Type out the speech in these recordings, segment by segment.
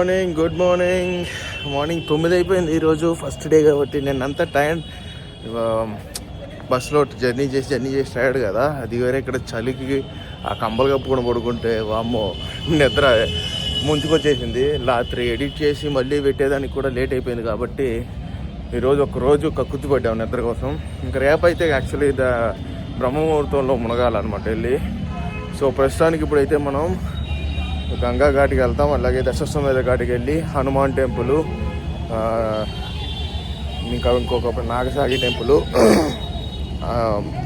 Morning good morning morning తొమ్మిది అయిపోయింది ఈరోజు ఫస్ట్ డే కాబట్టి నేను అంతా టైం బస్సులో జర్నీ చేసి జర్నీ చేసి టైర్డ్ కదా. అది వేరే ఇక్కడ చలికి ఆ కంబలు కప్పుకొని పడుకుంటే వామ్మో నిద్ర ముంచుకొచ్చేసింది. రాత్రి ఎడిట్ చేసి మళ్ళీ పెట్టేదానికి కూడా లేట్ అయిపోయింది కాబట్టి ఈరోజు ఒక రోజు కక్కుర్తి పడ్డాం నిద్ర కోసం. ఇంకా రేపు అయితే యాక్చువల్లీ ద బ్రహ్మముహూర్తంలో మునగాలన్నమాట వెళ్ళి. సో ప్రస్తుతానికి ఇప్పుడైతే మనం గంగా ఘాట్కి వెళ్తాం. అలాగే దశస్వమేధ ఘాట్కి వెళ్ళి హనుమాన్ టెంపుల్ ఇంకా ఇంకొక నాగసాగి టెంపుల్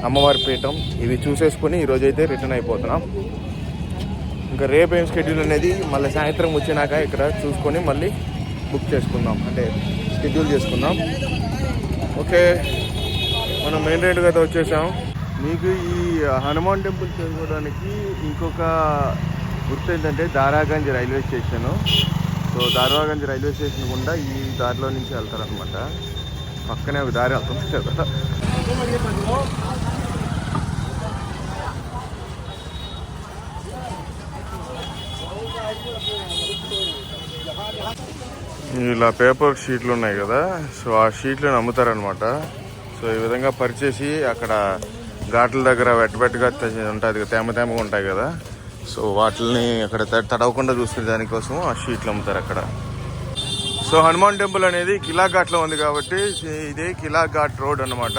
అమ్మవారి పీఠం ఇవి చూసేసుకొని ఈరోజైతే రిటర్న్ అయిపోతున్నాం. ఇంకా రేపు ఏం షెడ్యూల్ అనేది మళ్ళీ సాయంత్రం వచ్చినాక ఇక్కడ చూసుకొని మళ్ళీ బుక్ చేసుకుందాం. అంటే షెడ్యూల్ చేసుకుందాం. ఓకే మనం మెయిన్ రోడ్కి అయితే వచ్చేసాం. మీకు ఈ హనుమాన్ టెంపుల్ చేరుకోవడానికి ఇంకొక గుర్తు ఏంటంటే Daraganj railway station. So Daraganj railway station గుండా ఈ దారిలో నుంచి వెళ్తారనమాట పక్కనే ఒక దారి వెళ్తుంది కదా. ఇలా పేపర్ షీట్లు ఉన్నాయి కదా సో ఆ షీట్లను అమ్ముతారనమాట సో ఈ విధంగా పరిచేసి అక్కడ ఘాట్ల దగ్గర వెట్టబెట్టుగా ఉంటుంది తేమ తేమగా ఉంటాయి కదా. సో వాటిని అక్కడ తడవకుండా చూసుకునే దానికోసం ఆ షీట్లు అమ్ముతారు అక్కడ. సో హనుమాన్ టెంపుల్ అనేది కిలా ఘాట్లో ఉంది కాబట్టి ఇది కిలా ఘాట్ రోడ్ అన్నమాట.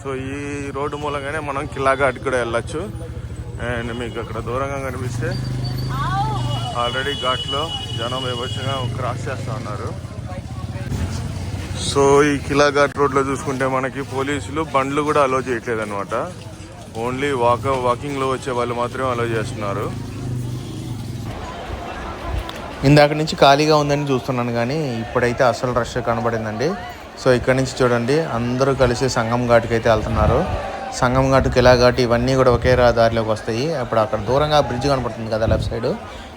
సో ఈ రోడ్డు మూలంగానే మనం కిలా ఘాట్ కూడా వెళ్ళొచ్చు. అండ్ మీకు అక్కడ దూరంగా కనిపిస్తే ఆల్రెడీ ఘాట్లో జనం వివచ్చగా క్రాస్ చేస్తూ ఉన్నారు. సో ఈ కిలా ఘాట్ రోడ్లో చూసుకుంటే మనకి పోలీసులు బండ్లు కూడా అలో చేయట్లేదు అనమాట ఓన్లీ వాక వాకింగ్లో వచ్చే వాళ్ళు మాత్రమే అలో చేస్తున్నారు. ఇందాక నుంచి ఖాళీగా ఉందని చూస్తున్నాను కానీ ఇప్పుడైతే అసలు రష్ కనబడిందండి. సో ఇక్కడ నుంచి చూడండి అందరూ కలిసి సంగం ఘాటుకి అయితే వెళ్తున్నారు. సంగం ఘాటు కిలా ఘాటు ఇవన్నీ కూడా ఒకే దారిలోకి వస్తాయి. అప్పుడు అక్కడ దూరంగా బ్రిడ్జ్ కనపడుతుంది కదా లెఫ్ట్ సైడ్.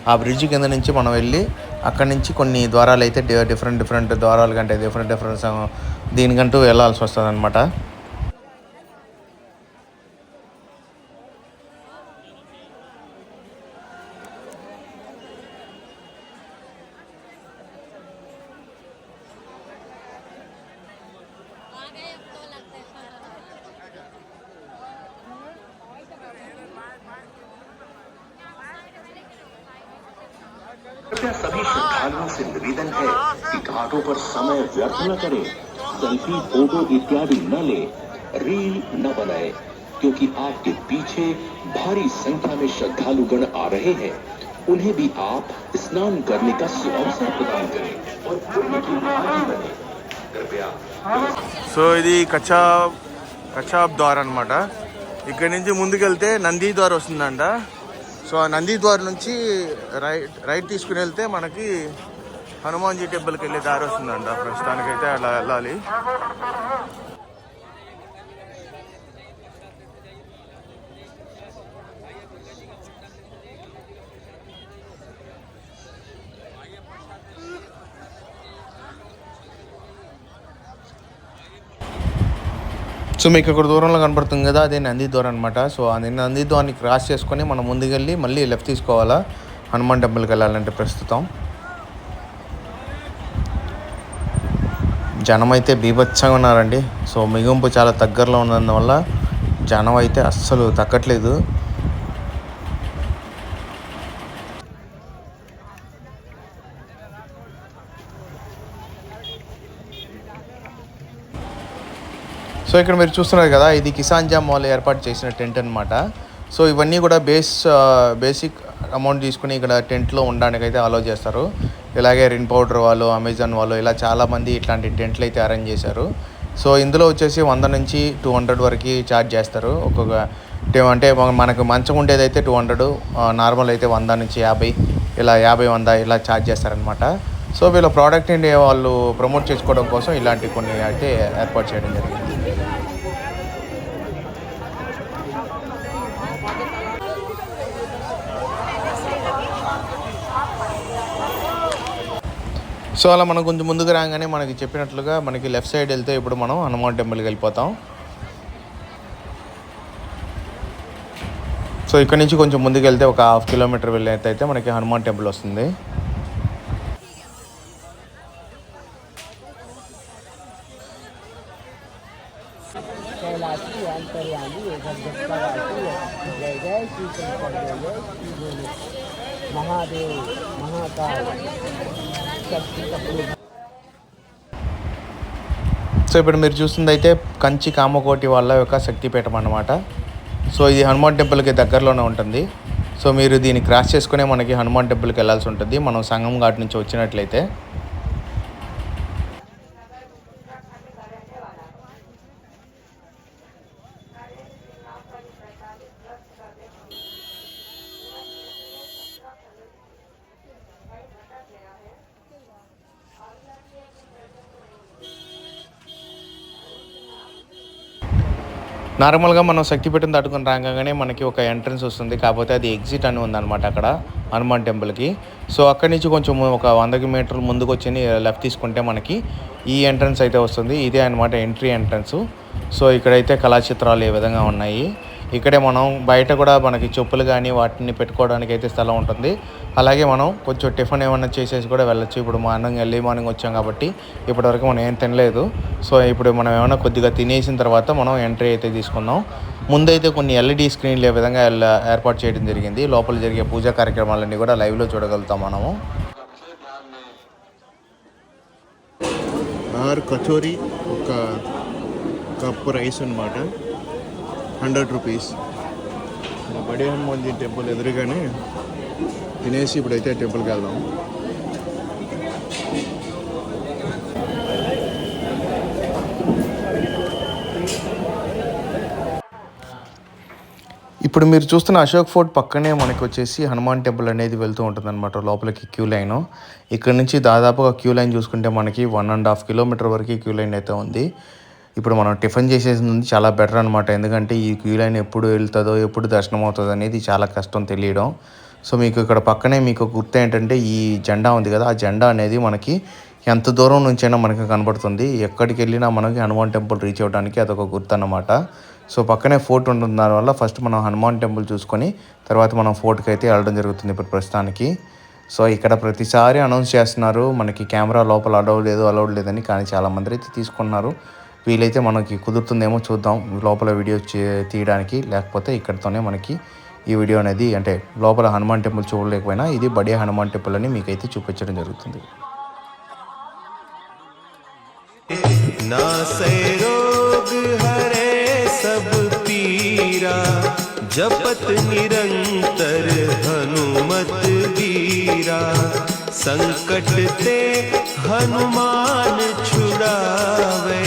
ఆ బ్రిడ్జ్ కింద నుంచి మనం వెళ్ళి అక్కడ నుంచి కొన్ని ద్వారాలు అయితే డిఫరెంట్ డిఫరెంట్ ద్వారాలు కంటే డిఫరెంట్ డిఫరెంట్ దీనికంటూ వెళ్ళాల్సి వస్తుంది అనమాట कृपया सभी श्रद्धालुओं से निवेदन है कि घाटों पर समय व्यर्थ न करें सेल्फी फोटो इत्यादि न ले रील न बनाए क्योंकि आपके पीछे भारी संख्या में श्रद्धालु गण आ रहे हैं उन्हें भी आप स्नान करने का सुअवसर प्रदान करें और पुण्य की भागी बने कृपया సో ఇది కచాబ్ కచాబ్ ద్వార్ అనమాట ఇక్కడ నుంచి ముందుకెళ్తే నంది ద్వార్ వస్తుందంట సో ఆ నందిద్వార్ నుంచి రైట్ రైట్ తీసుకుని వెళ్తే మనకి హనుమాన్జీ టెంపుల్కి వెళ్ళే దారి వస్తుందంట. ప్రస్తుతానికైతే అలా వెళ్ళాలి. సో మీకు ఇక్కడ దూరంలో కనపడుతుంది కదా అదే నంది ద్వారం అనమాట సో ఆ నంది ద్వారాన్ని క్రాస్ చేసుకొని మనం ముందుకెళ్ళి మళ్ళీ లెఫ్ట్ తీసుకోవాలా? హనుమాన్ టెంపుల్కి వెళ్ళాలంటే ప్రస్తుతం. జనం అయితే బీభత్సంగా ఉన్నారండి. సో మిగింపు చాలా దగ్గరలో ఉన్నందువల్ల జనం అయితే అస్సలు తగ్గట్లేదు. సో ఇక్కడ మీరు చూస్తున్నారు కదా ఇది కిసాన్ జామ్ వాళ్ళు ఏర్పాటు చేసిన టెంట్ అనమాట సో ఇవన్నీ కూడా బేస్ బేసిక్ అమౌంట్ తీసుకుని ఇక్కడ టెంట్లో ఉండడానికి అయితే అలో చేస్తారు. ఇలాగే రిన్ పౌడర్ వాళ్ళు అమెజాన్ వాళ్ళు ఇలా చాలామంది ఇట్లాంటి టెంట్లు అయితే అరేంజ్ చేశారు. సో ఇందులో వచ్చేసి వంద నుంచి టూ హండ్రెడ్ వరకు ఛార్జ్ చేస్తారు. ఒక్కొక్క టెం అంటే మనకు మంచం ఉండేది అయితే టూ హండ్రెడ్ నార్మల్ అయితే వంద నుంచి యాభై ఇలా యాభై వంద ఇలా ఛార్జ్ చేస్తారనమాట సో వీళ్ళ ప్రోడక్ట్ని వాళ్ళు ప్రమోట్ చేసుకోవడం కోసం ఇలాంటి కొన్ని అయితే ఏర్పాటు చేయడం జరిగింది. సో అలా మనం కొంచెం ముందుకు రాగానే మనకి చెప్పినట్లుగా మనకి లెఫ్ట్ సైడ్ వెళ్తే ఇప్పుడు మనం హనుమాన్ టెంపుల్కి వెళ్ళిపోతాం. సో ఇక్కడ నుంచి కొంచెం ముందుకు వెళ్తే ఒక హాఫ్ కిలోమీటర్ వెళ్ళేది అయితే మనకి హనుమాన్ టెంపుల్ వస్తుంది. సో ఇప్పుడు మీరు చూస్తుంది అయితే కంచి కామకోటి వాళ్ళ యొక్క శక్తిపీఠం అనమాట సో ఇది హనుమాన్ టెంపుల్కి దగ్గరలోనే ఉంటుంది. సో మీరు దీన్ని క్రాస్ చేసుకునే మనకి హనుమాన్ టెంపుల్కి వెళ్ళాల్సి ఉంటుంది. మనం సంగం ఘాట్ నుంచి వచ్చినట్లయితే. నార్మల్గా మనం శక్తిపీఠం దాటుకుని రాగానే మనకి ఒక ఎంట్రన్స్ వస్తుంది కాకపోతే అది ఎగ్జిట్ అని ఉందన్నమాట అక్కడ హనుమాన్ టెంపుల్కి. సో అక్కడి నుంచి కొంచెం ఒక వంద మీటర్లు ముందుకు వచ్చి లెఫ్ట్ తీసుకుంటే మనకి ఈ ఎంట్రన్స్ అయితే వస్తుంది. ఇదే అనమాట ఎంట్రీ ఎంట్రన్స్. సో ఇక్కడైతే కళాచిత్రాలు ఏ విధంగా ఉన్నాయి. ఇక్కడే మనం బయట కూడా మనకి చెప్పులు కానీ వాటిని పెట్టుకోవడానికి అయితే స్థలం ఉంటుంది. అలాగే మనం కొంచెం టిఫిన్ ఏమైనా చేసేసి కూడా వెళ్ళొచ్చు. ఇప్పుడు మార్నింగ్ ఎర్లీ మార్నింగ్ వచ్చాం కాబట్టి ఇప్పటివరకు మనం ఏం తినలేదు. సో ఇప్పుడు మనం ఏమైనా కొద్దిగా తినేసిన తర్వాత మనం ఎంట్రీ అయితే తీసుకున్నాం ముందైతే కొన్ని ఎల్ఈడి స్క్రీన్లు ఏ విధంగా ఏర్పాటు చేయడం జరిగింది. లోపల జరిగే పూజా కార్యక్రమాలన్నీ కూడా లైవ్లో చూడగలుగుతాం మనము. ఆరు కచోరీ ఒక కప్పు రైస్ అనమాట hundred rupees. Badi Hanumanji temple ఎదురుగానే? తినేసి ఇప్పుడైతే టెంపుల్కి వెళ్దాం. ఇప్పుడు మీరు చూస్తున్న అశోక్ ఫోర్ట్ పక్కనే మనకి వచ్చేసి హనుమాన్ టెంపుల్ అనేది వెళ్తూ ఉంటుందన్నమాట లోపలికి క్యూ లైన్. ఇక్కడ నుంచి దాదాపుగా క్యూ లైన్ చూసుకుంటే మనకి వన్ అండ్ హాఫ్ కిలోమీటర్ వరకు క్యూ లైన్ అయితే ఉంది. ఇప్పుడు మనం టిఫిన్ చేసేసింది చాలా బెటర్ అనమాట ఎందుకంటే ఈ క్యూ లైన్ ఎప్పుడు వెళ్తుందో ఎప్పుడు దర్శనం అవుతుందో అనేది చాలా కష్టం తెలియడం. సో మీకు ఇక్కడ పక్కనే మీకు గుర్తు ఏంటంటే ఈ జెండా ఉంది కదా ఆ జెండా అనేది మనకి ఎంత దూరం నుంచైనా మనకి కనబడుతుంది. ఎక్కడికి వెళ్ళినా మనకి హనుమాన్ టెంపుల్ రీచ్ అవ్వడానికి అదొక గుర్తు అనమాట సో పక్కనే ఫోర్ట్ ఉంటుంది దానివల్ల ఫస్ట్ మనం హనుమాన్ టెంపుల్ చూసుకొని తర్వాత మనం ఫోర్ట్కి అయితే వెళ్ళడం జరుగుతుంది ఇప్పుడు ప్రస్తుతానికి. సో ఇక్కడ ప్రతిసారి అనౌన్స్ చేస్తున్నారు మనకి కెమెరా లోపల అలౌడ్ లేదు అలౌడ్ లేదని కానీ చాలామంది అయితే తీసుకున్నారు. వీలైతే మనకి కుదురుతుందేమో చూద్దాం లోపల వీడియో చే- తీయడానికి లేకపోతే ఇక్కడితోనే మనకి ఈ వీడియో అనేది అంటే లోపల హనుమాన్ టెంపుల్ చూడలేకపోయినా ఇది బడే హనుమాన్ టెంపుల్ అని మీకైతే చూపించడం జరుగుతుంది नासै रोग हरे सब पीरा जपत निरंतर हनुमत वीरा संकट ते हनुमान छुड़ावे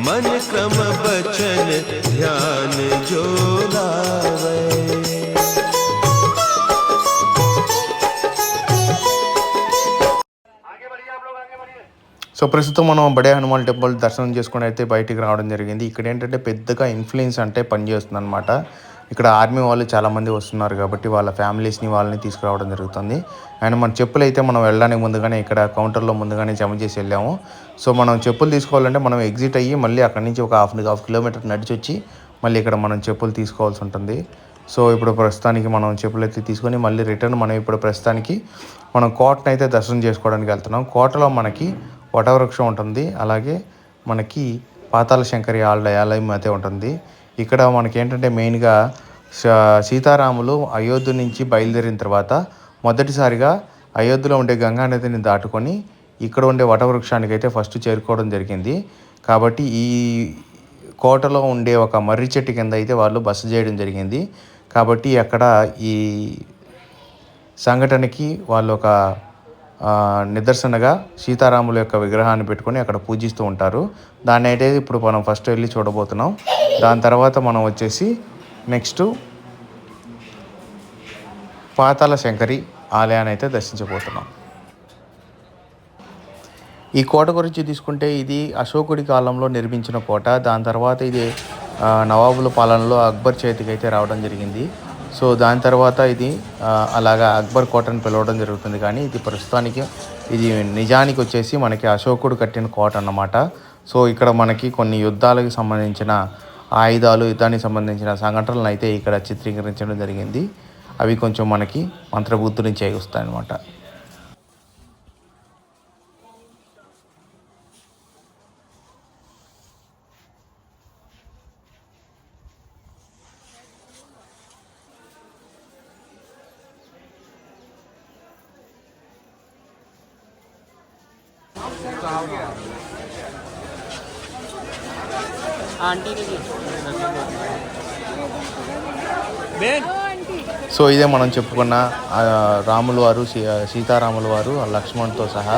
मन क्रम बचन ध्यान जो लावे సో ప్రస్తుతం మనం బడే హనుమాన్ టెంపుల్ దర్శనం చేసుకుని అయితే బయటికి రావడం జరిగింది ఇక్కడ ఏంటంటే పెద్దగా ఇన్ఫ్లుయెన్స్ అంటే పనిచేస్తుంది అనమాట ఇక్కడ ఆర్మీ వాళ్ళు చాలామంది వస్తున్నారు కాబట్టి వాళ్ళ ఫ్యామిలీస్ని వాళ్ళని తీసుకురావడం జరుగుతుంది. అండ్ మన చెప్పులు అయితే మనం వెళ్ళడానికి ముందుగానే ఇక్కడ కౌంటర్లో ముందుగానే జమ చేసి వెళ్ళాము. సో మనం చెప్పులు తీసుకోవాలంటే మనం ఎగ్జిట్ అయ్యి మళ్ళీ అక్కడి నుంచి ఒక హాఫ్ హాఫ్ కిలోమీటర్ నడిచి వచ్చి మళ్ళీ ఇక్కడ మనం చెప్పులు తీసుకోవాల్సి ఉంటుంది. సో ఇప్పుడు ప్రస్తుతానికి మనం చెప్పులు అయితే తీసుకొని మళ్ళీ రిటర్న్ మనం ఇప్పుడు ప్రస్తుతానికి మనం కోటను అయితే దర్శనం చేసుకోవడానికి వెళ్తున్నాం. కోటలో మనకి వటవృక్షం ఉంటుంది. అలాగే మనకి పాతాళ శంకరి ఆలయ ఆలయం అయితే ఉంటుంది. ఇక్కడ మనకి ఏంటంటే మెయిన్గా సీతారాములు అయోధ్య నుంచి బయలుదేరిన తర్వాత మొదటిసారిగా అయోధ్యలో ఉండే గంగా నదిని దాటుకొని ఇక్కడ ఉండే వటవృక్షానికి అయితే ఫస్ట్ చేరుకోవడం జరిగింది. కాబట్టి ఈ కోటలో ఉండే ఒక మర్రి చెట్టు కింద అయితే వాళ్ళు బస చేయడం జరిగింది. కాబట్టి అక్కడ ఈ సంఘటనకి వాళ్ళు ఒక నిదర్శనగా సీతారాముల యొక్క విగ్రహాన్ని పెట్టుకొని అక్కడ పూజిస్తూ ఉంటారు. దాన్ని అయితే ఇప్పుడు మనం ఫస్ట్ వెళ్ళి చూడబోతున్నాం. దాని తర్వాత మనం వచ్చేసి నెక్స్ట్ పాతాల శంకరి ఆలయాన్ని అయితే దర్శించబోతున్నాం. ఈ కోట గురించి తీసుకుంటే ఇది అశోకుడి కాలంలో నిర్మించిన కోట. దాని తర్వాత ఇది నవాబుల పాలనలో అక్బర్ చేతికి అయితే రావడం జరిగింది. సో దాని తర్వాత ఇది అలాగా అక్బర్ కోట అని పిలవడం జరుగుతుంది. కానీ ఇది ప్రస్తుతానికి ఇది నిజానికి వచ్చేసి మనకి అశోకుడు కట్టిన కోట అన్నమాట. సో ఇక్కడ మనకి కొన్ని యుద్ధాలకు సంబంధించిన ఆయుధాలు యుద్ధానికి సంబంధించిన సంఘటనలు అయితే ఇక్కడ చిత్రీకరించడం జరిగింది. అవి కొంచెం మనకి మంత్రబుద్ధి నుంచి వస్తాయి అన్నమాట సో ఇదే మనం చెప్పుకున్న ఆ, రాముల వారు సీ సీతారాముల వారు ఆ లక్ష్మణ్తో సహా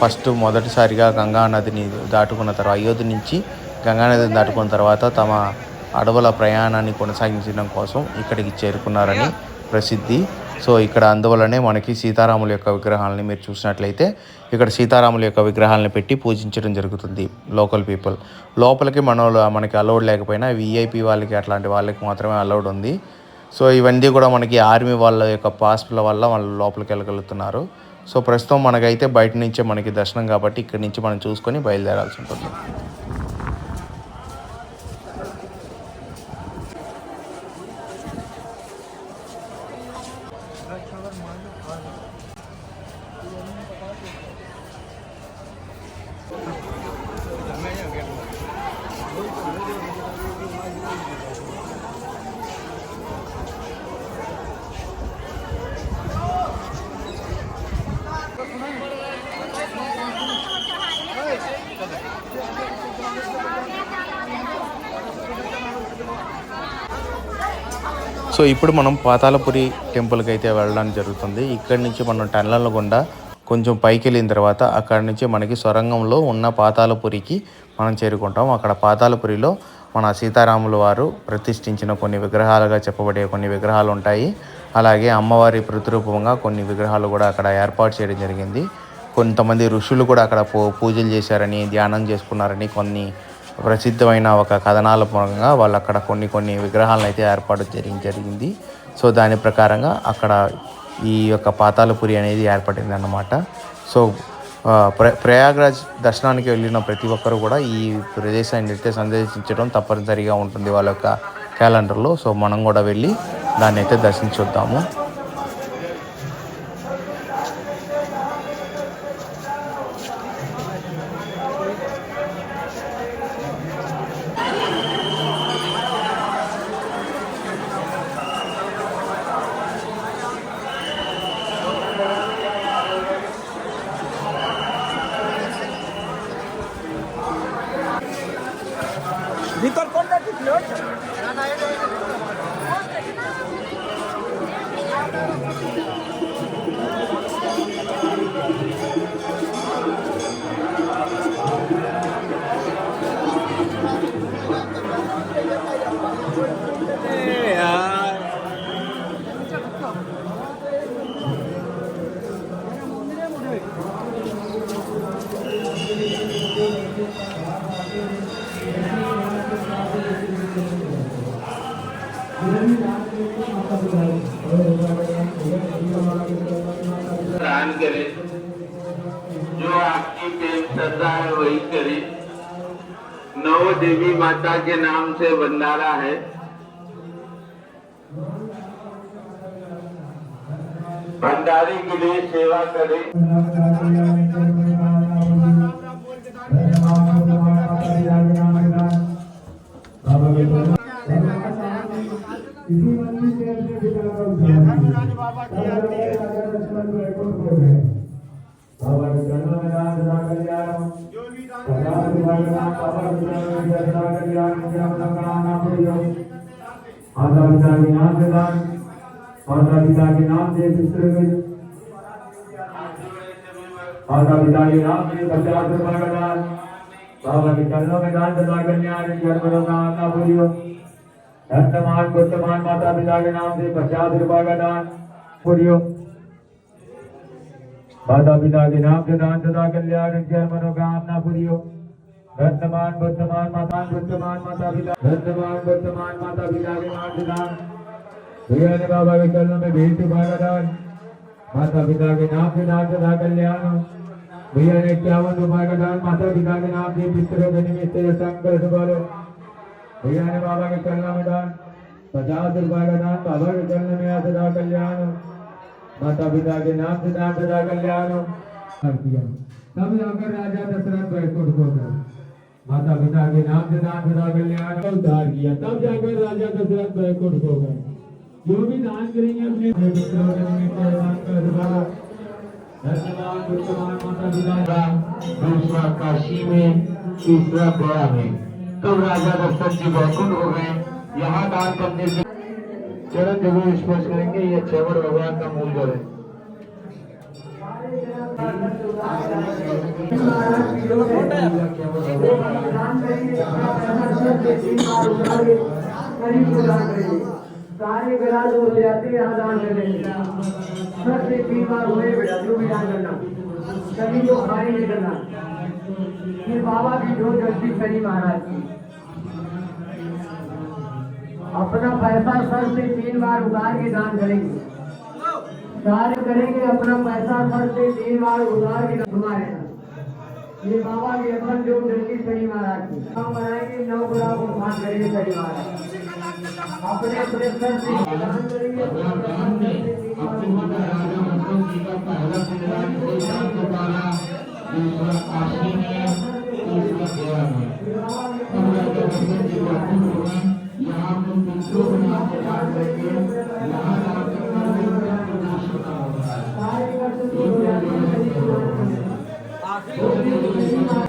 ఫస్ట్ మొదటిసారిగా గంగా నదిని దాటుకున్న తర్వాత అయోధ్య నుంచి గంగా నదిని దాటుకున్న తర్వాత తమ అడవుల ప్రయాణాన్ని కొనసాగించడం కోసం ఇక్కడికి చేరుకున్నారని ప్రసిద్ధి. సో ఇక్కడ అందువల్లనే మనకి సీతారాముల యొక్క విగ్రహాలని మీరు చూసినట్లయితే ఇక్కడ సీతారాముల యొక్క విగ్రహాలను పెట్టి పూజించడం జరుగుతుంది లోకల్ పీపుల్. లోపలికి మన మనకి అలౌడ్ లేకపోయినా విఐపి వాళ్ళకి అట్లాంటి వాళ్ళకి మాత్రమే అలౌడ్ ఉంది. సో ఇవన్నీ కూడా మనకి ఆర్మీ వాళ్ళ యొక్క పాస్ల వల్ల వాళ్ళు లోపలికి వెళ్ళగలుగుతున్నారు. సో ప్రస్తుతం మనకైతే బయట నుంచే మనకి దర్శనం కాబట్టి ఇక్కడి నుంచి మనం చూసుకొని బయలుదేరాల్సి ఉంటుంది. సో ఇప్పుడు మనం పాతాలపురి టెంపుల్కి అయితే వెళ్ళడం జరుగుతుంది. ఇక్కడి నుంచి మనం టన్నుల గుండా కొంచెం పైకి వెళ్ళిన తర్వాత అక్కడి నుంచి మనకి సొరంగంలో ఉన్న పాతాలపురికి మనం చేరుకుంటాం. అక్కడ పాతాలపురిలో మన సీతారాముల వారు ప్రతిష్ఠించిన కొన్ని విగ్రహాలుగా చెప్పబడే కొన్ని విగ్రహాలు ఉంటాయి. అలాగే అమ్మవారి ప్రతిరూపంగా కొన్ని విగ్రహాలు కూడా అక్కడ ఏర్పాటు చేయడం జరిగింది. కొంతమంది ఋషులు కూడా అక్కడ పూజలు చేశారని ధ్యానం చేసుకున్నారని కొన్ని ప్రసిద్ధమైన ఒక కథనాల మూలంగా వాళ్ళు అక్కడ కొన్ని కొన్ని విగ్రహాలను అయితే ఏర్పాటు జరిగి జరిగింది. సో దాని ప్రకారంగా అక్కడ ఈ యొక్క పాతాలపురి అనేది ఏర్పడింది అన్నమాట. సో ప్ర ప్రయాగ్రాజ్ దర్శనానికి వెళ్ళిన ప్రతి ఒక్కరు కూడా ఈ ప్రదేశాన్ని అయితే సందర్శించడం తప్పనిసరిగా ఉంటుంది వాళ్ళ యొక్క క్యాలెండర్లో. సో మనం కూడా వెళ్ళి దాన్ని అయితే దర్శించొద్దాము दान करे जो आपकी प्रेम श्रद्धा है वही करे नव देवी माता के नाम से भंडारा है भंडारे के लिए सेवा करे माता पिता के नाम से दान माता पिता के नाम से पुत्र माता पिता के नाम से पचास रुपए का दान बाबा के चरणों में दान सदा कल्याण जन्म का बोलियो वर्तमान वर्तमान माता पिता के नाम से पचास रुपए का दान बोलियो माता पिता के नाम से दान सदा कल्याण जन्म मनोकामना पूरियो वर्तमान वर्तमान माता वर्तमान माता पिता वर्तमान वर्तमान माता पिता के नाम से दान भैया ने बाबा के चरणों में भेंट भागा दान माता पिता के नाम से दान सदा कल्याण भैया ने इक्यावन रुपए का दान माता पिता के नाम से पितरों के निमित्त संकल्प बोलो भैया ने बाबा के चरणों में दान पचास रुपए का दान बाबा के चरणों में सदा कल्याण माता पिता के नाम से दान सदा कल्याण कर दिया तब जाकर राजा दशरथ बैकुंठ को गए माता पिता के नाम से दान सदा कल्याण का उद्धार किया। तब जाकर राजा दशरथ बैकुंठ को गए जो भी दान करेंगे, अपने पिता दूसरा काशी में तीसरा गया में तब राजा दशरथ जी बैकुंठ हो गए। यहाँ दान करने से चरण ज़रूर स्पर्श करेंगे, ये चैवर भगवान का मूल जल है। सारे दूर हो जाते हैं दान हुए बेटा जो भी दान करना। सभी को खाली नहीं करना। फिर बाबा जो जल्दी शनि महाराज की। अपना पैसा सर से तीन बार उतार के दान करेंगे। सारे करेंगे, अपना पैसा सर से तीन बार उतार के घुमाए ये बाबा की अपन जो जल्दी शनि महाराज की। हम बनाएँगे नौ गुलाब को खान करेंगे शनि महाराज अपने अपने सर से दान करेंगे दूसरा काशी तब राजा दशरथ जी बैकुंठ हो गए यहाँ हम पितरों को नाम से दान करेंगे यहाँ दान करना भी उनका दोष का होता है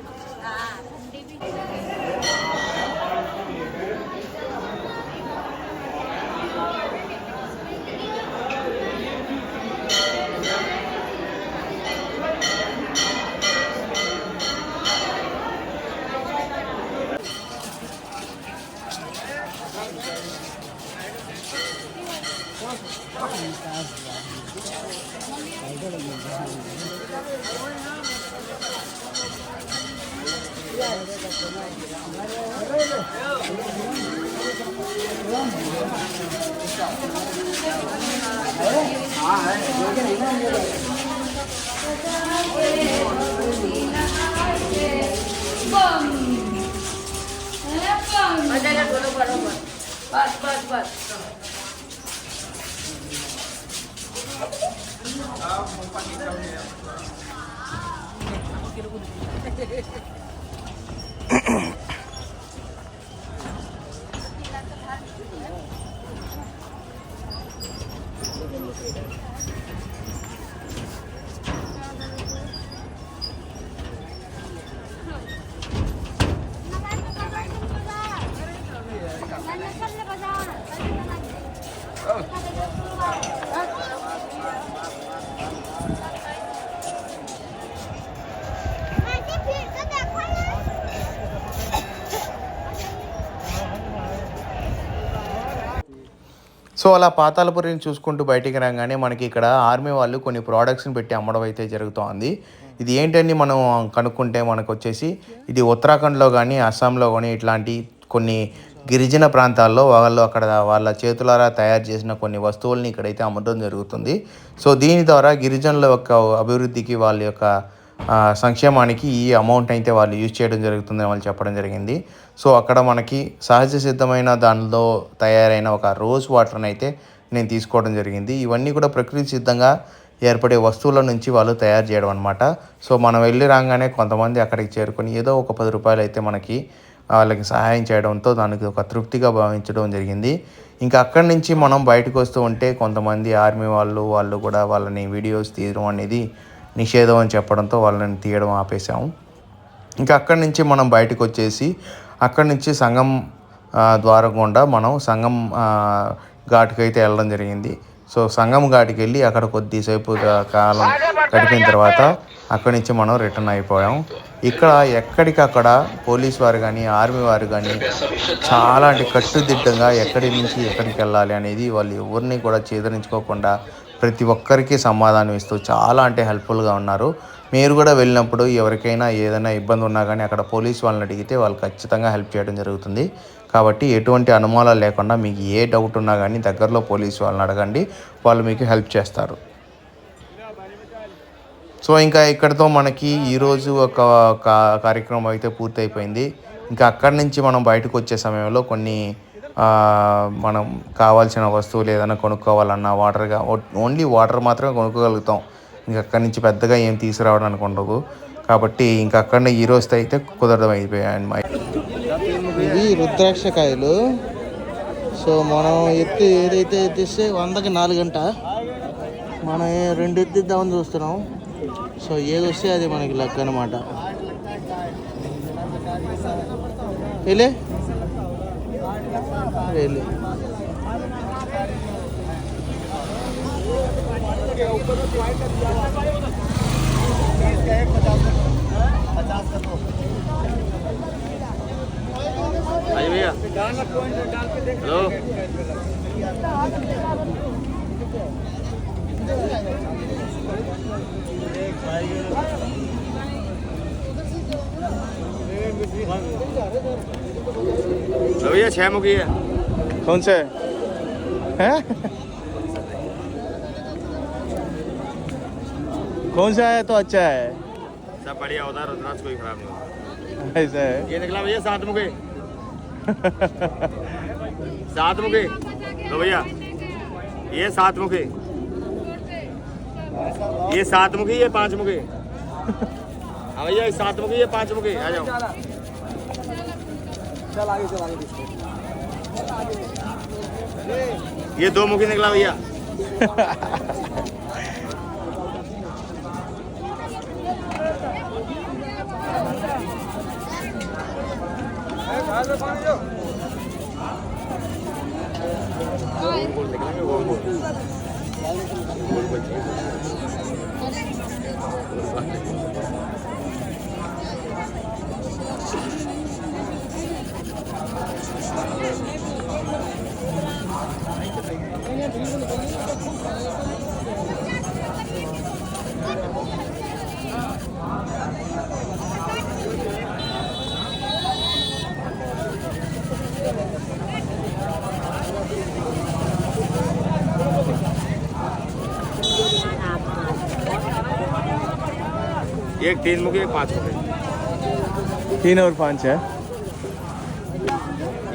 दूर हो जाते हैं शनि महाराज సో అలా పాతాలపురిని చూసుకుంటూ బయటికి రాగానే మనకి ఇక్కడ ఆర్మీ వాళ్ళు కొన్ని ప్రోడక్ట్స్ని పెట్టి అమ్మడం అయితే జరుగుతోంది. ఇది ఏంటని మనం కనుక్కుంటే మనకు వచ్చేసి ఇది ఉత్తరాఖండ్లో కానీ అస్సాంలో కానీ ఇట్లాంటి కొన్ని గిరిజన ప్రాంతాల్లో వాళ్ళు అక్కడ వాళ్ళ చేతులారా తయారు చేసిన కొన్ని వస్తువుల్ని ఇక్కడైతే అమ్మడం జరుగుతుంది. సో దీని ద్వారా గిరిజనుల యొక్క అభివృద్ధికి వాళ్ళ యొక్క సంక్షేమానికి ఈ అమౌంట్ అయితే వాళ్ళు యూజ్ చేయడం జరుగుతుందని వాళ్ళు చెప్పడం జరిగింది. సో అక్కడ మనకి సహజ సిద్ధమైన దానిలో తయారైన ఒక రోజ్ వాటర్ని అయితే నేను తీసుకోవడం జరిగింది. ఇవన్నీ కూడా ప్రకృతి సిద్ధంగా ఏర్పడే వస్తువుల నుంచి వాళ్ళు తయారు చేయడం అనమాట సో మనం వెళ్ళి రాగానే కొంతమంది అక్కడికి చేరుకొని ఏదో ఒక పది రూపాయలు అయితే మనకి వాళ్ళకి సహాయం చేయడంతో దానికి ఒక తృప్తిగా భావించడం జరిగింది. ఇంకా అక్కడి నుంచి మనం బయటకు వస్తూ ఉంటే కొంతమంది ఆర్మీ వాళ్ళు వాళ్ళు కూడా వాళ్ళని వీడియోస్ తీయడం అనేది నిషేధం అని చెప్పడంతో వాళ్ళని తీయడం ఆపేసాము ఇంకా అక్కడి నుంచి మనం బయటకు వచ్చేసి అక్కడి నుంచి సంఘం ద్వారా గుండా మనం సంఘం ఘాటుకి అయితే వెళ్ళడం జరిగింది. సో సంఘం ఘాటుకి వెళ్ళి అక్కడ కొద్దిసేపు కాలం గడిపిన తర్వాత అక్కడి నుంచి మనం రిటర్న్ అయిపోయాం ఇక్కడ ఎక్కడికక్కడ పోలీస్ వారు కానీ ఆర్మీ వారు కానీ చాలా అంటే కట్టుదిట్టంగా ఎక్కడి నుంచి ఎక్కడికి వెళ్ళాలి అనేది వాళ్ళు ఎవరిని కూడా చేదరించుకోకుండా ప్రతి ఒక్కరికి సమాధానం ఇస్తూ చాలా అంటే హెల్ప్ఫుల్గా ఉన్నారు. మీరు కూడా వెళ్ళినప్పుడు ఎవరికైనా ఏదైనా ఇబ్బంది ఉన్నా కానీ అక్కడ పోలీస్ వాళ్ళని అడిగితే వాళ్ళు ఖచ్చితంగా హెల్ప్ చేయడం జరుగుతుంది. కాబట్టి ఎటువంటి అనుమానాలు లేకుండా మీకు ఏ డౌట్ ఉన్నా కానీ దగ్గరలో పోలీస్ వాళ్ళని అడగండి. వాళ్ళు మీకు హెల్ప్ చేస్తారు. సో ఇంకా ఇక్కడితో మనకి ఈరోజు ఒక కార్యక్రమం అయితే పూర్తయిపోయింది. ఇంకా అక్కడి నుంచి మనం బయటకు వచ్చే సమయంలో కొన్ని మనం కావాల్సిన వస్తువులు ఏదైనా కొనుక్కోవాలన్నా వాటర్గా ఓన్లీ వాటర్ మాత్రమే కొనుక్కోగలుగుతాం. ఇంకా అక్కడి నుంచి పెద్దగా ఏం తీసుకురావడానికి ఉండదు కాబట్టి ఇంకా అక్కడనే ఈ రోజుతో అయితే కుదరడం అయిపోయాయి ఇవి రుద్రాక్షకాయలు సో మనం ఎత్తి ఏదైతే ఎత్తిస్తే వందకి నాలుగంట. మనం రెండు ఎత్తిద్దామని చూస్తున్నాం. సో ఏది వస్తే అది మనకి లక్ అనమాట వెళ్ళే. వెళ్ళి. भैया छह मुखी है। कौन से? हैं? कौन सा है तो अच्छा है? सब बढ़िया होता है रुद्राक्ष कोई खराब नहीं होता ऐसा है? ये निकला भैया सात मुखे। सात मुखे। तो भैया ये सात मुखे। ये सात मुखी ये पाँच मुखे हाँ भैया, ये सात मुखी ये पाँच मुखे आ जाओ। ये दो मुखी निकला भैया। एक Altyazı M.K. तीन मुखी एक पाँच मुखी तीन और पाँच है।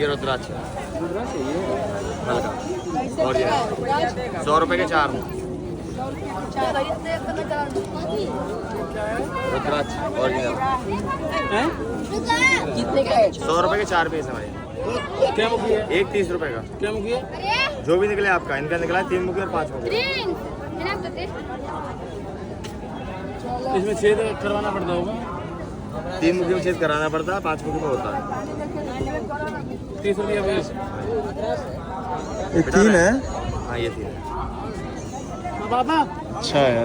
ये रुद्राक्ष है। हल्का। और ये सौ रुपए के चार रुद्राक्ष ओरिजिनल कितने का है? सौ रुपए के चार पीस है भाई। क्या मुखी है? एक तीस रुपए का। क्या मुखी है? जो भी निकले आपका इनका निकला है तीन मुखी और पाँच मुखी इसमें छेद करवाना पड़ता होगा। तीन मुखी में छेद कराना पड़ता है पाँच मुखी में होता। है तीस रुपया तीन है? हाँ ये तीन बाबा अच्छा एना